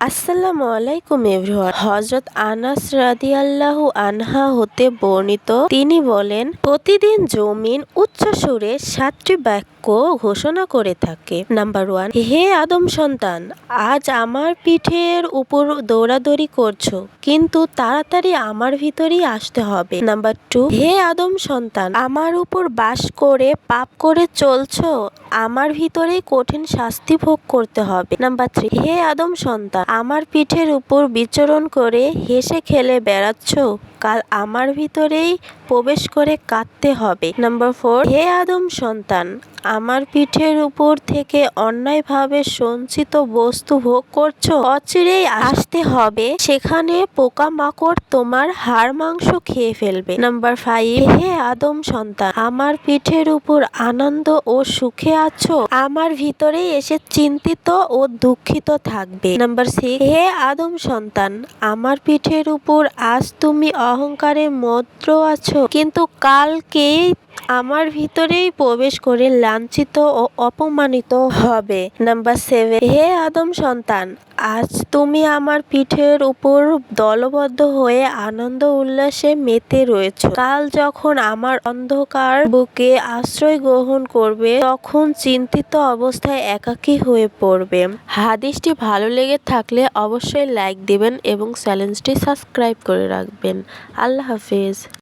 আসসালামু আলাইকুম এভরিওয়ান। হজরত আনাস রাদিয়াল্লাহু আনহা হতে বর্ণিত, তিনি বলেন, প্রতিদিন জমিন উচ্চ সুরে সাতটি বাক্য ঘোষণা করে থাকে। নাম্বার ওয়ান, হে আদম সন্তান, আজ আমার পিঠের উপর দৌড়াদৌড়ি করছ, কিন্তু তাড়াতাড়ি আমার ভিতরেই আসতে হবে। নাম্বার টু, হে আদম সন্তান, আমার উপর বাস করে পাপ করে চলছো আমার ভিতরেই কঠিন শাস্তি ভোগ করতে হবে। নাম্বার থ্রি হে আদম সন্তান, আমার পিঠের উপর বিচরণ করে হেসে খেলে বেড়াচ্ছ? কাল আমার ভিতরেই প্রবেশ করে কাঁদতে হবে। নাম্বার ফোর হে আদম সন্তান, আমার পিঠের উপর থেকে অন্যায়ভাবে সঞ্চিত বস্তু ভোগ করছ? অচিরেই আসতে হবে, সেখানে পোকামাকড় তোমার হাড় মাংস খেয়ে ফেলবে। নাম্বার ফাইভ হে আদম সন্তান, আমার পিঠের উপর আনন্দ ও সুখে আছো? আমার ভিতরে এসে চিন্তিত ও দুঃখিত থাকবে। নাম্বার সিক্স হে আদম সন্তান, আমার পিঠের উপর আজ তুমি অহংকারে মত্র আছো কিন্তু কালকেই আমার ভিতরেই প্রবেশ করে লাঞ্ছিত ও অপমানিত হবে। নাম্বার সেভেন হে আদম সন্তান, আজ তুমি আমার পিঠের উপর দলবদ্ধ হয়ে আনন্দ উল্লাসে মেতে রয়েছে। কাল যখন আমার অন্ধকার বুকে আশ্রয় গ্রহণ করবে, তখন চিন্তিত অবস্থায় একাকী হয়ে পড়বে। হাদিসটি ভালো লেগে থাকলে অবশ্যই লাইক দিবেন এবং চ্যালেঞ্জটি সাবস্ক্রাইব করে রাখবেন। আল্লাহ হাফিজ।